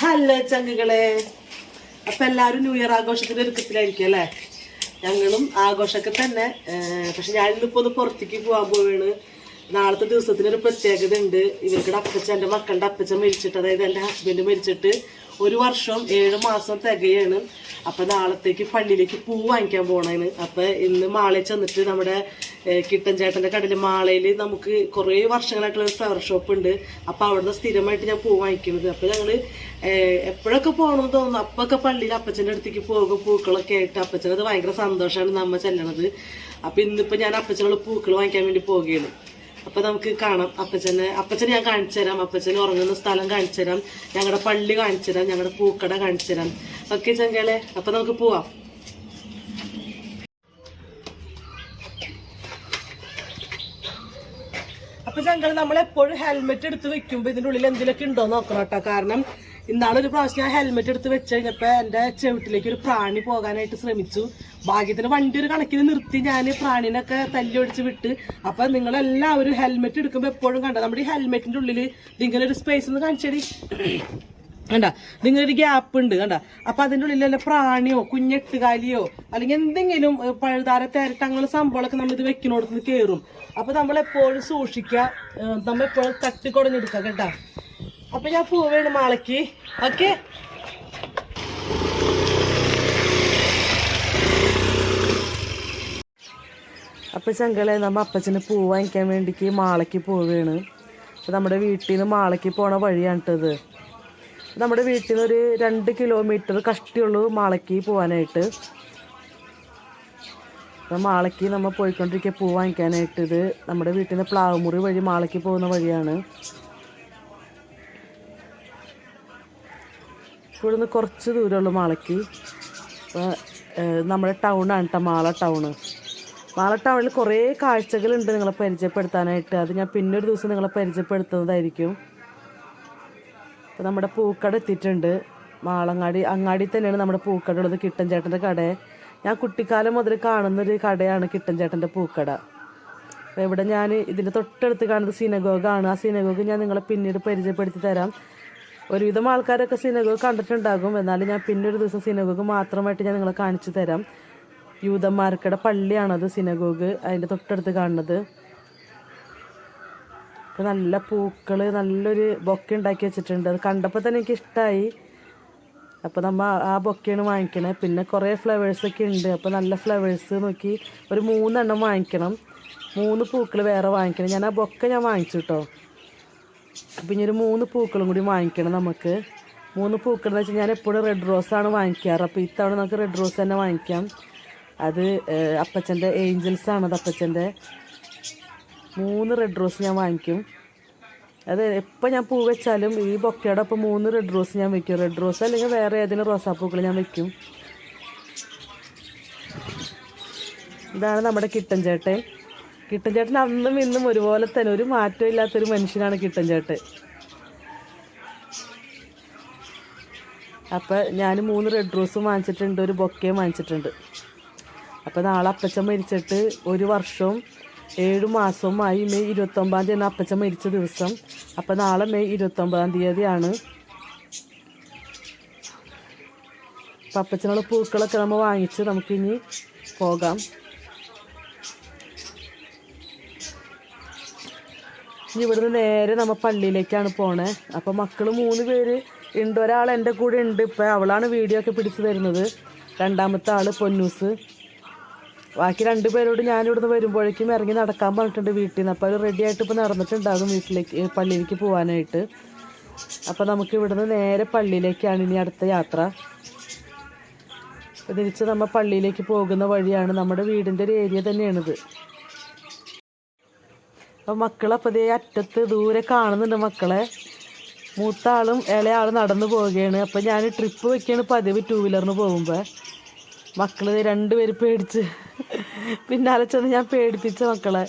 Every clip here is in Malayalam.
ഹലോ ചങ്ങുകളെ. അപ്പൊ എല്ലാരും ന്യൂ ഇയർ ആഘോഷത്തിന്റെ ഒരുക്കത്തിലായിരിക്കും അല്ലേ? ഞങ്ങളും ആഘോഷമൊക്കെ തന്നെ. പക്ഷെ ഞാനിന്നിപ്പോ ഒന്ന് പുറത്തേക്ക് പോവാൻ പോവാണ്. നാളത്തെ ദിവസത്തിന് ഒരു പ്രത്യേകത ഉണ്ട് ഇവർക്കുടെ അപ്പച്ച എന്റെ മക്കളുടെ അപ്പച്ച മരിച്ചിട്ട് അതായത് എന്റെ ഹസ്ബൻഡ് മരിച്ചിട്ട് ഒരു വർഷം ഏഴ് മാസം തികയാണ്. അപ്പൊ നാളത്തേക്ക് പള്ളിയിലേക്ക് പൂ വാങ്ങിക്കാൻ പോകണേന് അപ്പൊ ഇന്ന് മാളയിൽ ചെന്നിട്ട് നമ്മുടെ ഏഹ്, കിട്ടൻ ചേട്ടന്റെ കടയിൽ മാളയിൽ നമുക്ക് കുറേ വർഷങ്ങളായിട്ടുള്ള ഒരു ഫ്ലവർ ഷോപ്പ് ഉണ്ട്. അപ്പൊ അവിടുന്ന് സ്ഥിരമായിട്ട് ഞാൻ പൂ വാങ്ങിക്കുന്നത് അപ്പൊ ഞങ്ങൾ എപ്പോഴൊക്കെ പോകണമെന്ന് തോന്നുന്നു. അപ്പൊക്കെ പള്ളിയിൽ അപ്പച്ചന്റെ അടുത്തേക്ക് പോകും. പൂക്കളൊക്കെ ആയിട്ട് അപ്പച്ചനത് ഭയങ്കര സന്തോഷമാണ് നമ്മൾ ചെല്ലണത്. അപ്പൊ ഇന്നിപ്പോൾ ഞാൻ അപ്പച്ചനുള്ള പൂക്കൾ വാങ്ങിക്കാൻ വേണ്ടി പോവുകയാണ് അപ്പൊ നമുക്ക് കാണാം. അപ്പച്ചനെ അപ്പച്ചനെ ഞാൻ കാണിച്ചു തരാം. അപ്പച്ചൻ ഉറങ്ങുന്ന സ്ഥലം കാണിച്ചു തരാം. ഞങ്ങളുടെ പള്ളി കാണിച്ചു തരാം. ഞങ്ങളുടെ പൂക്കട കാണിച്ചു തരാം. ഓക്കെ ചെങ്കളെ. അപ്പൊ നമുക്ക് പോവാം. അപ്പൊ ചങ്കൾ നമ്മൾ എപ്പോഴും ഹെൽമെറ്റ് എടുത്ത് വെക്കുമ്പോ ഇതിന്റെ ഉള്ളിൽ എന്തെങ്കിലുമൊക്കെ ഉണ്ടോ നോക്കണം കേട്ടോ. കാരണം ഇന്നാണ് ഒരു പ്രാവശ്യം ഞാൻ ഹെൽമെറ്റ് എടുത്ത് വെച്ച് കഴിഞ്ഞപ്പോ എന്റെ ചെവിട്ടിലേക്ക് ഒരു പ്രാണി പോകാനായിട്ട് ശ്രമിച്ചു. ഭാഗ്യത്തിന് വണ്ടി ഒരു കണക്കിന് നിർത്തി ഞാൻ പ്രാണിനൊക്കെ തല്ലി ഒടിച്ച് വിട്ട്. അപ്പൊ നിങ്ങളെല്ലാവരും ഹെൽമെറ്റ് എടുക്കുമ്പോ എപ്പോഴും കണ്ട? നമ്മുടെ ഈ ഹെൽമെറ്റിന്റെ ഉള്ളിൽ ഇങ്ങനെ ഒരു സ്പേസ് ഒന്ന് കാണിച്ചടി. കണ്ട? നിങ്ങളൊരു ഗ്യാപ്പ് ഉണ്ട് കണ്ട? അപ്പൊ അതിന്റെ ഉള്ളിൽ വല്ല പ്രാണിയോ കുഞ്ഞെട്ടുകാലിയോ അല്ലെങ്കിൽ എന്തെങ്കിലും പഴുതാര തേരട്ട അങ്ങനെ സംഭവങ്ങളൊക്കെ നമ്മൾ ഇത് വെക്കണോടത്ത് കയറും അപ്പൊ നമ്മളെപ്പോഴും സൂക്ഷിക്കുക. നമ്മളെപ്പോഴും നമ്മൾ എപ്പോഴും തട്ടി കുടഞ്ഞെടുക്കുക കേട്ടാ? അപ്പൊ ഞാൻ വേണം മാളയ്ക്ക്. ഓക്കെ? അപ്പൊ ചങ്കളെ നമ്മ അപ്പച്ചന് പൂ വാങ്ങിക്കാൻ വേണ്ടിക്ക് മാളയ്ക്ക് പോവുകയാണ് അപ്പൊ നമ്മുടെ വീട്ടിൽ നിന്ന് മാളയ്ക്ക് പോണ വഴിയാണ് കേട്ടത് നമ്മുടെ വീട്ടിൽ നിന്ന് ഒരു രണ്ട് കിലോമീറ്റർ കഷ്ടിയുള്ളൂ മാളയ്ക്ക് പോകാനായിട്ട് അപ്പം മാളയ്ക്ക് നമ്മൾ പോയിക്കൊണ്ടിരിക്കുക പൂ വാങ്ങിക്കാനായിട്ട് ഇത് നമ്മുടെ വീട്ടിൽ നിന്ന് പ്ലാവുമുറി വഴി മാളയ്ക്ക് പോകുന്ന വഴിയാണ്. ഇവിടുന്ന് കുറച്ച് ദൂരമുള്ള മാളയ്ക്ക്. അപ്പോൾ നമ്മുടെ ടൗണാണ് കേട്ടോ മാള ടൗണ് മാള ടൗണിൽ കുറേ കാഴ്ചകളുണ്ട് നിങ്ങളെ പരിചയപ്പെടുത്താനായിട്ട്. അത് ഞാൻ പിന്നൊരു ദിവസം നിങ്ങളെ പരിചയപ്പെടുത്തുന്നതായിരിക്കും. അപ്പോൾ നമ്മുടെ പൂക്കട എത്തിയിട്ടുണ്ട്. മാളങ്ങാടി അങ്ങാടി തന്നെയാണ് നമ്മുടെ പൂക്കട ഉള്ളത് കിട്ടൻ ചേട്ടന്റെ കട. ഞാൻ കുട്ടിക്കാലം മുതൽ കാണുന്നൊരു കടയാണ് കിട്ടൻ ചേട്ടന്റെ പൂക്കട. അപ്പോൾ ഇവിടെ ഞാൻ ഇതിന്റെ തൊട്ടടുത്ത് കാണുന്നത് സിനഗോഗാണ് ആ സിനഗോഗ് ഞാൻ നിങ്ങളെ പിന്നീട് പരിചയപ്പെടുത്തി തരാം. ഒരുവിധം ആൾക്കാരൊക്കെ സിനഗോഗ് കണ്ടിട്ടുണ്ടാകും. എന്നാലും ഞാൻ പിന്നെ ഒരു ദിവസം സിനഗോഗ് മാത്രമായിട്ട് ഞാൻ നിങ്ങളെ കാണിച്ചു തരാം. യൂതന്മാർക്കടെ പള്ളിയാണത് സിനഗോഗ് അതിന്റെ തൊട്ടടുത്ത് കാണുന്നത്. അപ്പോൾ നല്ല പൂക്കൾ നല്ലൊരു ബൊക്കെ ഉണ്ടാക്കി വെച്ചിട്ടുണ്ട്. അത് കണ്ടപ്പോൾ തന്നെ എനിക്ക് ഇഷ്ടമായി അപ്പോൾ നമ്മൾ ആ ബൊക്കെയാണ് വാങ്ങിക്കണേ. പിന്നെ കുറേ ഫ്ലവേഴ്സ് ഒക്കെ ഉണ്ട്. അപ്പോൾ നല്ല ഫ്ലവേഴ്സ് നോക്കി ഒരു മൂന്നെണ്ണം വാങ്ങിക്കണം. മൂന്ന് പൂക്കൾ വേറെ വാങ്ങിക്കണം. ഞാൻ ആ ബൊക്കെ ഞാൻ വാങ്ങിച്ചു കേട്ടോ അപ്പം ഇനി ഒരു മൂന്ന് പൂക്കളും കൂടി വാങ്ങിക്കണം നമുക്ക്. മൂന്ന് പൂക്കൾ എന്ന് വെച്ചാൽ ഞാൻ എപ്പോഴും റെഡ് റോസാണ് വാങ്ങിക്കാറ്. അപ്പോൾ ഇത്തവണ നമുക്ക് റെഡ് റോസ് തന്നെ വാങ്ങിക്കാം. അത് അപ്പച്ചന്റെ ഏഞ്ചൽസ് ആണ് അപ്പച്ചന്റെ മൂന്ന് റെഡ് റോസ് ഞാൻ വാങ്ങിക്കും. അത് എപ്പോൾ ഞാൻ പൂ വെച്ചാലും ഈ ബൊക്കയുടെ ഒപ്പം മൂന്ന് റെഡ് റോസ് ഞാൻ വെക്കും. റെഡ് റോസ് അല്ലെങ്കിൽ വേറെ ഏതെങ്കിലും റോസാപ്പൂക്കൾ ഞാൻ വെക്കും. ഇതാണ് നമ്മുടെ കിട്ടൻ ചേട്ടൻ. കിട്ടൻ ചേട്ടൻ അന്നും ഇന്നും ഒരുപോലെ തന്നെ ഒരു മാറ്റവും ഇല്ലാത്തൊരു മനുഷ്യനാണ് കിട്ടൻ ചേട്ടൻ അപ്പം ഞാൻ മൂന്ന് റെഡ് റോസും വാങ്ങിച്ചിട്ടുണ്ട് ഒരു ബൊക്കയും വാങ്ങിച്ചിട്ടുണ്ട്. അപ്പോൾ നാളെ അപ്പച്ചൻ മരിച്ചിട്ട് ഒരു വർഷവും ഏഴ് മാസവുമായി മെയ് ഇരുപത്തൊമ്പതാം തീയതി അപ്പച്ചൻ മരിച്ച ദിവസം. അപ്പോൾ നാളെ മെയ് ഇരുപത്തൊമ്പതാം തീയതിയാണ്. അപ്പം അപ്പച്ചനുള്ള പൂക്കളൊക്കെ നമ്മൾ വാങ്ങിച്ച് നമുക്കിനി പോകാം. ഇനി ഇവിടുന്ന് നേരെ നമ്മൾ പള്ളിയിലേക്കാണ് പോണേ. അപ്പം മക്കൾ മൂന്ന് പേര് ഉണ്ട്. ഒരാൾ എന്റെ കൂടെ ഉണ്ട്. ഇപ്പം അവളാണ് വീഡിയോ ഒക്കെ പിടിച്ചു തരുന്നത്. രണ്ടാമത്തെ ആൾ പൊന്നൂസ്. ബാക്കി രണ്ട് പേരോട് ഞാൻ ഇവിടുന്ന് വരുമ്പോഴേക്കും ഇറങ്ങി നടക്കാൻ പറഞ്ഞിട്ടുണ്ട് വീട്ടിൽ നിന്ന്. അപ്പോൾ അവർ റെഡി ആയിട്ട് ഇപ്പോൾ നടന്നിട്ടുണ്ടാകും വീട്ടിലേക്ക് പള്ളിയിലേക്ക് പോകാനായിട്ട് അപ്പോൾ നമുക്ക് ഇവിടുന്ന് നേരെ പള്ളിയിലേക്കാണ് ഇനി അടുത്ത യാത്ര. അപ്പോൾ തിരിച്ച് നമ്മൾ പള്ളിയിലേക്ക് പോകുന്ന വഴിയാണ്. നമ്മുടെ വീടിന്റെ ഒരു ഏരിയ തന്നെയാണിത്. അപ്പം മക്കളപ്പോൾ ദേ അറ്റത്ത് ദൂരെ കാണുന്നുണ്ട് മക്കളെ. മൂത്ത ആളും ഇളയാളും നടന്നു പോവുകയാണ്. അപ്പം ഞാൻ ട്രിപ്പ് വെക്കുകയാണ് പതിവ് ടൂ വീലറിന് പോകുമ്പോൾ മക്കൾ രണ്ടുപേര് പേടിച്ച് പിന്നാലെ ചെന്ന് ഞാൻ പേടിപ്പിച്ച മക്കളെ.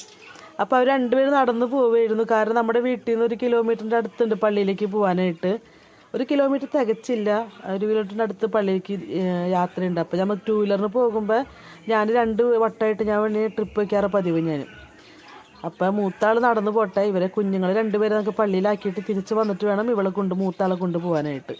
അപ്പോൾ അവർ രണ്ടുപേരും നടന്നു പോവുകയായിരുന്നു. കാരണം നമ്മുടെ വീട്ടിൽ നിന്ന് ഒരു കിലോമീറ്ററിന്റെ അടുത്തുണ്ട് പള്ളിയിലേക്ക് പോകാനായിട്ട് ഒരു കിലോമീറ്റർ തികച്ചില്ല. ഒരു കിലോമീറ്ററിന്റെ അടുത്ത് പള്ളിയിലേക്ക് യാത്രയുണ്ട്. അപ്പോൾ നമ്മൾ ടൂ വീലറിന് പോകുമ്പോൾ ഞാൻ രണ്ട് വട്ടമായിട്ട് ഞാൻ വേണ്ടി ട്രിപ്പ് വയ്ക്കാറ് പതിവ് ഞാൻ അപ്പം മൂത്താൾ നടന്നു പോട്ടെ. ഇവരെ കുഞ്ഞുങ്ങൾ രണ്ടുപേരെ നമുക്ക് പള്ളിയിലാക്കിയിട്ട് തിരിച്ചു വന്നിട്ട് വേണം ഇവളെ കൊണ്ട് മൂത്താളെ കൊണ്ട് പോകാനായിട്ട്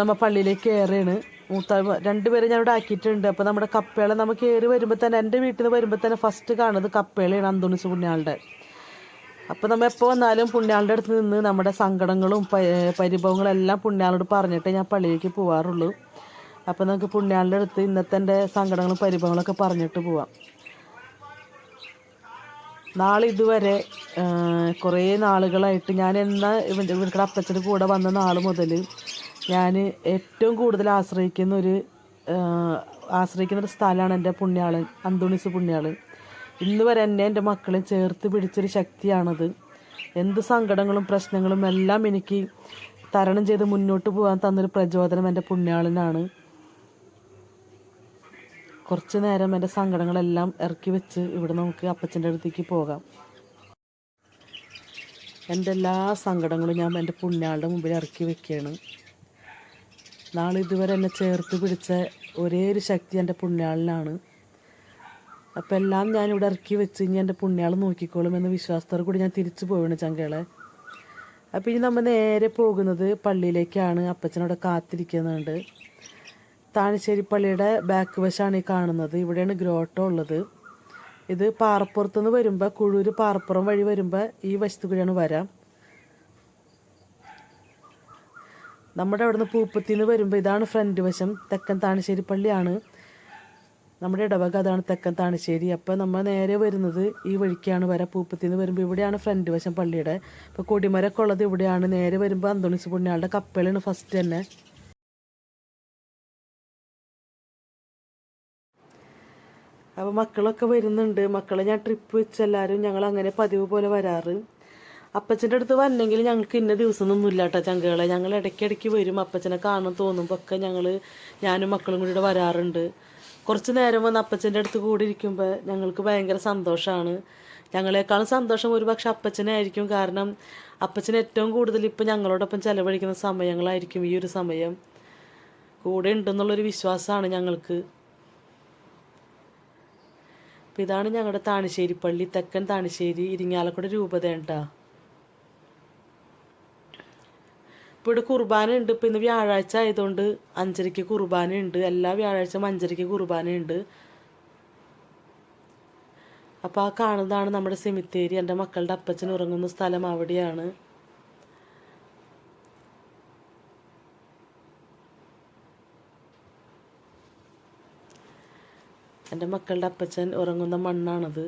നമ്മൾ പള്ളിയിലേക്ക് കയറിയാണ് മൂത്താൾ രണ്ടുപേരെ ഞാൻ ഇവിടെ ആക്കിയിട്ടുണ്ട്. അപ്പോൾ നമ്മുടെ കപ്പേള നമ്മൾ കയറി വരുമ്പോൾ തന്നെ എന്റെ വീട്ടിൽ നിന്ന് വരുമ്പോൾ തന്നെ ഫസ്റ്റ് കാണുന്നത് കപ്പേളയാണ് അന്തോണിസ് പുണ്യാളുടെ. അപ്പോൾ നമ്മ എപ്പോൾ വന്നാലും പുണ്യാളുടെ അടുത്ത് നിന്ന് നമ്മുടെ സങ്കടങ്ങളും പരിഭവങ്ങളും എല്ലാം പുണ്യാളോട് പറഞ്ഞിട്ടേ ഞാൻ പള്ളിയിലേക്ക് പോവാറുള്ളൂ. അപ്പോൾ നമുക്ക് പുണ്യാളുടെ അടുത്ത് ഇന്നത്തെ എന്റെ സങ്കടങ്ങളും പരിഭവങ്ങളൊക്കെ പറഞ്ഞിട്ട് പോവാം. നാളെ ഇതുവരെ കുറേ നാളുകളായിട്ട് ഞാൻ എന്നാ ഇവന്റെ ഇവരുടെ അപ്പച്ചന്റെ കൂടെ വന്ന നാൾ മുതൽ ഞാൻ ഏറ്റവും കൂടുതൽ ആശ്രയിക്കുന്ന ഒരു ആശ്രയിക്കുന്ന ഒരു സ്ഥലമാണ് എന്റെ പുണ്യാളൻ അന്തോണിസ് പുണ്യാളൻ. ഇന്ന് വരെ എന്നെ എന്റെ മക്കളെ ചേർത്ത് പിടിച്ചൊരു ശക്തിയാണത്. എന്ത് സങ്കടങ്ങളും പ്രശ്നങ്ങളും എല്ലാം എനിക്ക് തരണം ചെയ്ത് മുന്നോട്ട് പോകാൻ തന്നൊരു പ്രചോദനം എന്റെ പുണ്യാളനാണ്. കുറച്ച് നേരം എന്റെ സങ്കടങ്ങളെല്ലാം ഇറക്കി വെച്ച് ഇവിടെ നമുക്ക് അപ്പച്ചന്റെ അടുത്തേക്ക് പോകാം. എന്റെ എല്ലാ സങ്കടങ്ങളും ഞാൻ എന്റെ പുണ്യാളുടെ മുമ്പിൽ ഇറക്കി വെക്കുകയാണ്. നാളെ ഇതുവരെ എന്നെ ചേർത്ത് പിടിച്ച ഒരേ ഒരു ശക്തി എന്റെ പുണ്യാളിനാണ്. അപ്പം എല്ലാം ഞാനിവിടെ ഇറക്കി വെച്ച് ഇനി എന്റെ പുണ്യാൾ നോക്കിക്കോളും എന്ന വിശ്വാസത്തോടു കൂടി ഞാൻ തിരിച്ചു പോവുകയാണ് ചങ്കകളെ. അപ്പം ഇനി നമ്മൾ നേരെ പോകുന്നത് പള്ളിയിലേക്കാണ്. അപ്പച്ചനവിടെ കാത്തിരിക്കുന്നുണ്ട്. താണിശ്ശേരി പള്ളിയുടെ ബാക്ക് വശമാണ് ഈ കാണുന്നത്. ഇവിടെയാണ് ഗ്രോട്ടോ ഉള്ളത്. ഇത് പാറപ്പുറത്ത് നിന്ന് വരുമ്പോൾ കുഴൂർ പാറപ്പുറം വഴി വരുമ്പോൾ ഈ വശത്ത് കൂടിയാണ് വരാം. നമ്മുടെ അവിടെ നിന്ന് പൂപ്പത്തിൽ നിന്ന് വരുമ്പോൾ ഇതാണ് ഫ്രണ്ട് വശം. തെക്കൻ താണിശ്ശേരി പള്ളിയാണ് നമ്മുടെ ഇടവക അതാണ് തെക്കൻ താണിശ്ശേരി അപ്പോൾ നമ്മൾ നേരെ വരുന്നത് ഈ വഴിക്കാണ് വരാം. പൂപ്പത്തിൽ നിന്ന് വരുമ്പോൾ ഇവിടെയാണ് ഫ്രണ്ട് വശം പള്ളിയുടെ. ഇപ്പോൾ കൊടിമരൊക്കെ ഉള്ളത് ഇവിടെയാണ്. നേരെ വരുമ്പോൾ അന്തോണിസ് പുണ്യാളുടെ കപ്പലാണ് ഫസ്റ്റ് തന്നെ. അപ്പോൾ മക്കളൊക്കെ വരുന്നുണ്ട്. മക്കളെ ഞാൻ ട്രിപ്പ് വെച്ച് എല്ലാവരും ഞങ്ങൾ അങ്ങനെ പതിവ് പോലെ വരാറ്. അപ്പച്ചന്റെ അടുത്ത് വന്നെങ്കിൽ ഞങ്ങൾക്ക് ഇന്ന ദിവസമൊന്നും ഇല്ല കേട്ടോ ചങ്കകളെ. ഞങ്ങൾ ഇടയ്ക്കിടയ്ക്ക് വരും. അപ്പച്ചനെ കാണാൻ തോന്നുമ്പോൾ ഒക്കെ ഞങ്ങൾ ഞാനും മക്കളും കൂടി വരാറുണ്ട്. കുറച്ച് നേരം വന്ന് അപ്പച്ചന്റെ അടുത്ത് കൂടി ഇരിക്കുമ്പോൾ ഞങ്ങൾക്ക് ഭയങ്കര സന്തോഷമാണ് ഞങ്ങളെക്കാളും സന്തോഷം ഒരു പക്ഷെ അപ്പച്ചനായിരിക്കും. കാരണം അപ്പച്ചൻ ഏറ്റവും കൂടുതൽ ഇപ്പം ഞങ്ങളോടൊപ്പം ചിലവഴിക്കുന്ന സമയങ്ങളായിരിക്കും ഈ ഒരു സമയം. കൂടെ ഉണ്ടെന്നുള്ളൊരു വിശ്വാസമാണ് ഞങ്ങൾക്ക്. അപ്പം ഇതാണ് ഞങ്ങളുടെ താണിശ്ശേരി പള്ളി തെക്കൻ താണിശ്ശേരി ഇരിങ്ങാലക്കുട രൂപത കേട്ടോ ഇപ്പോൾ ഇവിടെ കുർബാന ഉണ്ട്. ഇപ്പം ഇന്ന് വ്യാഴാഴ്ച ആയതുകൊണ്ട് അഞ്ചരയ്ക്ക് കുർബാന ഉണ്ട്. എല്ലാ വ്യാഴാഴ്ചയും അഞ്ചരയ്ക്ക് കുർബാന ഉണ്ട്. അപ്പോൾ ആ കാണുന്നതാണ് നമ്മുടെ സെമിത്തേരി. എന്റെ മക്കളുടെ അപ്പച്ചൻ ഉറങ്ങുന്ന സ്ഥലം അവിടെയാണ്. എന്റെ മക്കളുടെ അപ്പച്ചൻ ഉറങ്ങുന്ന മണ്ണാണത്.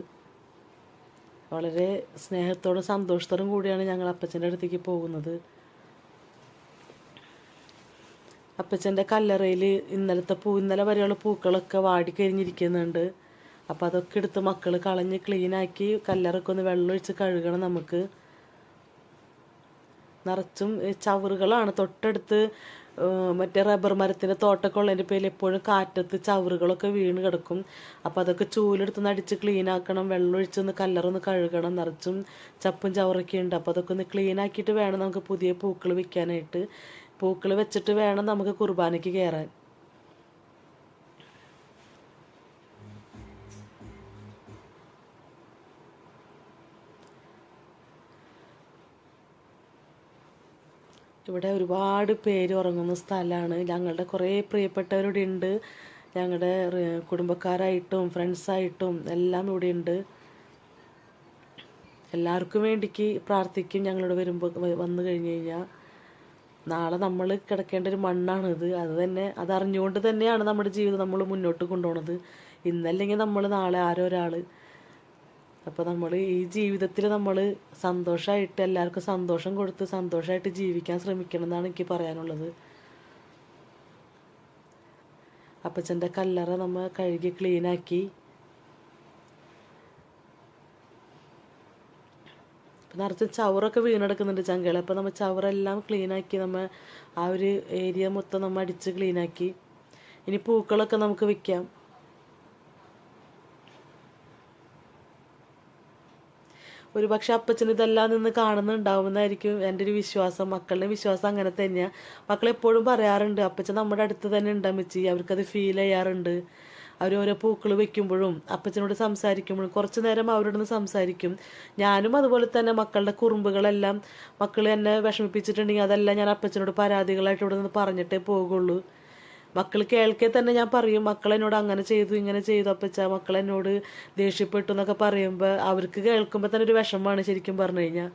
വളരെ സ്നേഹത്തോടും സന്തോഷത്തോടും കൂടിയാണ് ഞങ്ങൾ അപ്പച്ചന്റെ അടുത്തേക്ക് പോകുന്നത്. അപ്പച്ചന്റെ കല്ലറയിൽ ഇന്നലത്തെ പൂ ഇന്നലെ വരെയുള്ള പൂക്കളൊക്കെ വാടിക്കരിഞ്ഞിരിക്കുന്നുണ്ട് അപ്പോൾ അതൊക്കെ എടുത്ത് മക്കൾ കളഞ്ഞ് ക്ലീനാക്കി കല്ലറൊക്കെ ഒന്ന് വെള്ളമൊഴിച്ച് കഴുകണം നമുക്ക്. നിറച്ചും ചവറുകളാണ്. തൊട്ടടുത്ത് മറ്റേ റബ്ബർ മരത്തിന്റെ തോട്ടമൊക്കെ ഉള്ളതിന്റെ പേരിൽ എപ്പോഴും കാറ്റത്ത് ചവറുകളൊക്കെ വീണ് കിടക്കും. അപ്പോൾ അതൊക്കെ ചൂലെടുത്ത് അടിച്ച് ക്ലീൻ ആക്കണം വെള്ളം ഒഴിച്ചൊന്ന് കല്ലറൊന്ന് കഴുകണം നിറച്ചും ചപ്പും ചവറൊക്കെ ഉണ്ട്. അപ്പോൾ അതൊക്കെ ഒന്ന് ക്ലീൻ ആക്കിയിട്ട് വേണം നമുക്ക് പുതിയ പൂക്കൾ വിൽക്കാനായിട്ട്. പൂക്കൾ വെച്ചിട്ട് വേണം നമുക്ക് കുർബാനയ്ക്ക് കയറാൻ ഇവിടെ ഒരുപാട് പേര് ഉറങ്ങുന്ന സ്ഥലമാണ്. ഞങ്ങളുടെ കുറേ പ്രിയപ്പെട്ടവരിവിടെ ഉണ്ട് ഞങ്ങളുടെ കുടുംബക്കാരായിട്ടും ഫ്രണ്ട്സായിട്ടും എല്ലാം ഇവിടെ ഉണ്ട് എല്ലാവർക്കും വേണ്ടിക്ക് പ്രാർത്ഥിക്കും ഞങ്ങളിവിടെ വരുമ്പോൾ വന്നു കഴിഞ്ഞ് കഴിഞ്ഞാൽ നാളെ നമ്മൾ കിടക്കേണ്ട ഒരു മണ്ണാണിത്. അത് തന്നെ അതറിഞ്ഞുകൊണ്ട് തന്നെയാണ് നമ്മുടെ ജീവിതം നമ്മൾ മുന്നോട്ട് കൊണ്ടുപോകുന്നത് ഇന്നല്ലെങ്കിൽ നമ്മൾ നാളെ ആരോ ഒരാൾ അപ്പോൾ നമ്മൾ ഈ ജീവിതത്തിൽ നമ്മൾ സന്തോഷമായിട്ട് എല്ലാവർക്കും സന്തോഷം കൊടുത്ത് സന്തോഷമായിട്ട് ജീവിക്കാൻ ശ്രമിക്കണം എന്നാണ് എനിക്ക് പറയാനുള്ളത്. അപ്പച്ചന്റെ കല്ലറ നമ്മൾ കഴുകി ക്ലീനാക്കി. നിറച്ച് ചവറൊക്കെ വീണെടുക്കുന്നുണ്ട് ചങ്കകൾ അപ്പോൾ നമ്മൾ ചവറെല്ലാം ക്ലീനാക്കി നമ്മൾ ആ ഒരു ഏരിയ മൊത്തം നമ്മൾ അടിച്ച് ക്ലീനാക്കി. ഇനി പൂക്കളൊക്കെ നമുക്ക് വിൽക്കാം ഒരു പക്ഷെ അപ്പച്ചൻ ഇതെല്ലാം നിന്ന് കാണുന്നുണ്ടാവുമെന്നായിരിക്കും എന്റെ ഒരു വിശ്വാസം. മക്കളുടെ വിശ്വാസം അങ്ങനെ തന്നെയാണ് മക്കൾ എപ്പോഴും പറയാറുണ്ട് അപ്പച്ചൻ നമ്മുടെ അടുത്ത് തന്നെ ഉണ്ട് അമ്മച്ചി. അവർക്കത് ഫീൽ ചെയ്യാറുണ്ട്. അവർ ഓരോ പൂക്കൾ വെക്കുമ്പോഴും അപ്പച്ചനോട് സംസാരിക്കുമ്പോഴും കുറച്ച് നേരം അവരോട് സംസാരിക്കും. ഞാനും അതുപോലെ തന്നെ മക്കളുടെ കുറുമ്പുകളെല്ലാം മക്കൾ എന്നെ വിഷമിപ്പിച്ചിട്ടുണ്ടെങ്കിൽ അതെല്ലാം ഞാൻ അപ്പച്ചനോട് പരാതികളായിട്ട് ഇവിടെ നിന്ന് പറഞ്ഞിട്ടേ പോകുള്ളൂ മക്കൾ കേൾക്കെ തന്നെ ഞാൻ പറയും മക്കൾ എന്നോട് അങ്ങനെ ചെയ്തു ഇങ്ങനെ ചെയ്തു. അപ്പച്ച മക്കൾ എന്നോട് ദേഷ്യപ്പെട്ടു എന്നൊക്കെ പറയുമ്പോൾ അവർക്ക് കേൾക്കുമ്പോൾ തന്നെ ഒരു വിഷമമാണ് ശരിക്കും പറഞ്ഞു കഴിഞ്ഞാൽ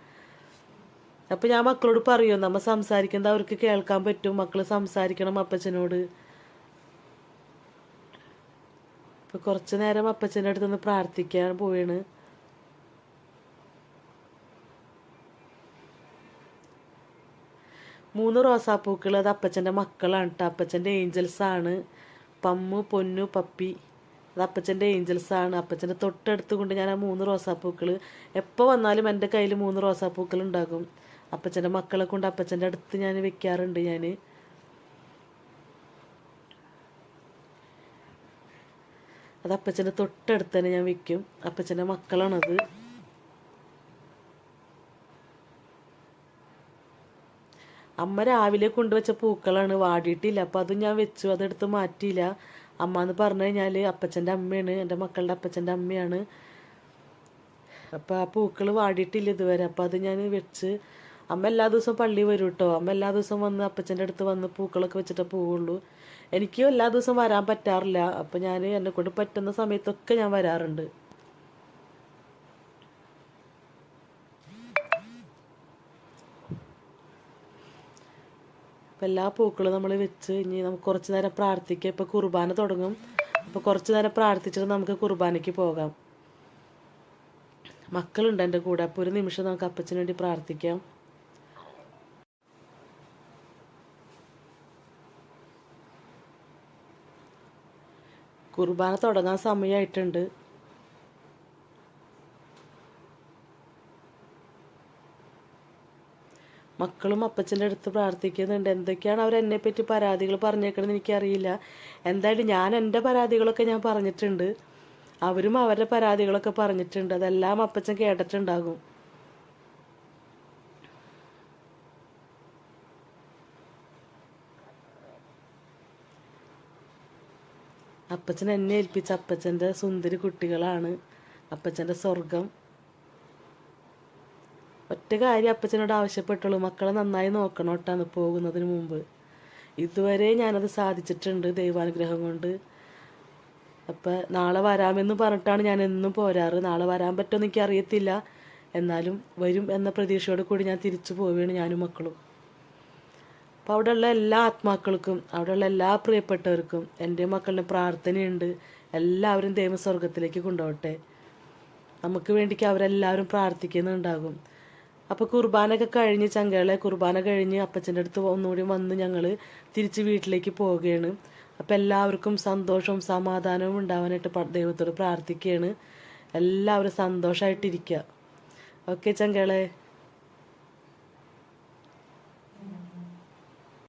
അപ്പം ഞാൻ മക്കളോട് പറയും നമ്മൾ സംസാരിക്കുന്നത് അവർക്ക് കേൾക്കാൻ പറ്റും. മക്കൾ സംസാരിക്കണം അപ്പച്ചനോട്. ഇപ്പം കുറച്ച് നേരം അപ്പച്ചന്റെ അടുത്ത് നിന്ന് പ്രാർത്ഥിക്കാൻ പോവാണ്. മൂന്ന് റോസാപ്പൂക്കൾ അത് അപ്പച്ചന്റെ മക്കളാണ് കേട്ടോ അപ്പച്ചന്റെ ഏഞ്ചൽസാണ് പമ്മു പൊന്നു പപ്പി. അത് അപ്പച്ചന്റെ ഏഞ്ചൽസാണ് അപ്പച്ചന്റെ തൊട്ടടുത്ത് കൊണ്ട് ഞാൻ ആ മൂന്ന് റോസാപ്പൂക്കൾ എപ്പോൾ വന്നാലും എന്റെ കയ്യിൽ മൂന്ന് റോസാപ്പൂക്കൾ ഉണ്ടാകും. അപ്പച്ചന്റെ മക്കളെ കൊണ്ട് അപ്പച്ചന്റെ അടുത്ത് ഞാൻ വെക്കാറുണ്ട് ഞാൻ അത് അപ്പച്ചന്റെ തൊട്ടടുത്ത് തന്നെ ഞാൻ വെക്കും. അപ്പച്ചന്റെ മക്കളാണത്. അമ്മ രാവിലെ കൊണ്ടുവച്ച പൂക്കളാണ് വാടിയിട്ടില്ല. അപ്പം അത് ഞാൻ വെച്ചു. അതെടുത്ത് മാറ്റിയില്ല. അമ്മ എന്ന് പറഞ്ഞു കഴിഞ്ഞാൽ അപ്പച്ചന്റെ അമ്മയാണ്. എന്റെ മക്കളുടെ അപ്പച്ചന്റെ അമ്മയാണ്. അപ്പം ആ പൂക്കൾ വാടിയിട്ടില്ല ഇതുവരെ. അപ്പം അത് ഞാൻ വെച്ച് അമ്മ എല്ലാ ദിവസവും പള്ളി വരും കേട്ടോ അമ്മ എല്ലാ ദിവസവും വന്ന് അപ്പച്ചന്റെ അടുത്ത് വന്ന് പൂക്കളൊക്കെ വെച്ചിട്ടേ പോവുള്ളൂ. എനിക്ക് എല്ലാ ദിവസവും വരാൻ പറ്റാറില്ല. അപ്പം ഞാൻ എന്നെ കൊണ്ട് പറ്റുന്ന സമയത്തൊക്കെ ഞാൻ വരാറുണ്ട്. അപ്പം എല്ലാ പൂക്കളും നമ്മൾ വെച്ച് ഇനി നമുക്ക് കുറച്ച് നേരം പ്രാർത്ഥിക്കുക. ഇപ്പോൾ കുർബാന തുടങ്ങും. അപ്പോൾ കുറച്ച് നേരം പ്രാർത്ഥിച്ചിട്ട് നമുക്ക് കുർബാനയ്ക്ക് പോകാം. മക്കളുണ്ട് എന്റെ കൂടെ. അപ്പോൾ ഒരു നിമിഷം നമുക്ക് അപ്പച്ചന് വേണ്ടി പ്രാർത്ഥിക്കാം. കുർബാന തുടങ്ങാൻ സമയമായിട്ടുണ്ട് മക്കളും അപ്പച്ചന്റെ അടുത്ത് പ്രാർത്ഥിക്കുന്നുണ്ട്. എന്തൊക്കെയാണ് അവർ എന്നെ പറ്റി പരാതികൾ പറഞ്ഞേക്കണമെന്ന് എനിക്കറിയില്ല. എന്തായാലും ഞാൻ എന്റെ പരാതികളൊക്കെ ഞാൻ പറഞ്ഞിട്ടുണ്ട്. അവരും അവരുടെ പരാതികളൊക്കെ പറഞ്ഞിട്ടുണ്ട്. അതെല്ലാം അപ്പച്ചൻ കേട്ടിട്ടുണ്ടാകും. അപ്പച്ചൻ എന്നെ ഏൽപ്പിച്ച അപ്പച്ചന്റെ സുന്ദരി കുട്ടികളാണ്. അപ്പച്ചന്റെ സ്വർഗം. ഒറ്റ കാര്യം അപ്പച്ചനോട് ആവശ്യപ്പെട്ടുള്ളൂ മക്കളെ നന്നായി നോക്കണം പോകുന്നതിന് മുമ്പ്. ഇതുവരെ ഞാനത് സാധിച്ചിട്ടുണ്ട് ദൈവാനുഗ്രഹം കൊണ്ട്. അപ്പം നാളെ വരാമെന്ന് പറഞ്ഞിട്ടാണ് ഞാൻ എന്നും പോരാറ്. നാളെ വരാൻ പറ്റുമെന്ന് എനിക്ക് അറിയത്തില്ല എന്നാലും വരും എന്ന പ്രതീക്ഷയോട് കൂടി ഞാൻ തിരിച്ചു പോവുകയാണ് ഞാനും മക്കളും. അപ്പോൾ അവിടെയുള്ള എല്ലാ ആത്മാക്കൾക്കും അവിടെയുള്ള എല്ലാ പ്രിയപ്പെട്ടവർക്കും എന്റെ മക്കളുടെ പ്രാർത്ഥനയുണ്ട്. എല്ലാവരും ദൈവസ്വർഗത്തിലേക്ക് കൊണ്ടുപോകട്ടെ. നമുക്ക് വേണ്ടിക്ക് അവരെല്ലാവരും പ്രാർത്ഥിക്കുന്നുണ്ടാകും. അപ്പോൾ കുർബാനൊക്കെ കഴിഞ്ഞ് ചങ്കകളെ കുർബാന കഴിഞ്ഞ് അപ്പച്ചന്റെ അടുത്ത് ഒന്നുകൂടി വന്ന് ഞങ്ങൾ തിരിച്ച് വീട്ടിലേക്ക് പോവുകയാണ്. അപ്പോൾ എല്ലാവർക്കും സന്തോഷവും സമാധാനവും ഉണ്ടാവാനായിട്ട് ദൈവത്തോട് പ്രാർത്ഥിക്കുകയാണ്. എല്ലാവരും സന്തോഷമായിട്ടിരിക്കുക ഓക്കെ ചങ്കകളെ.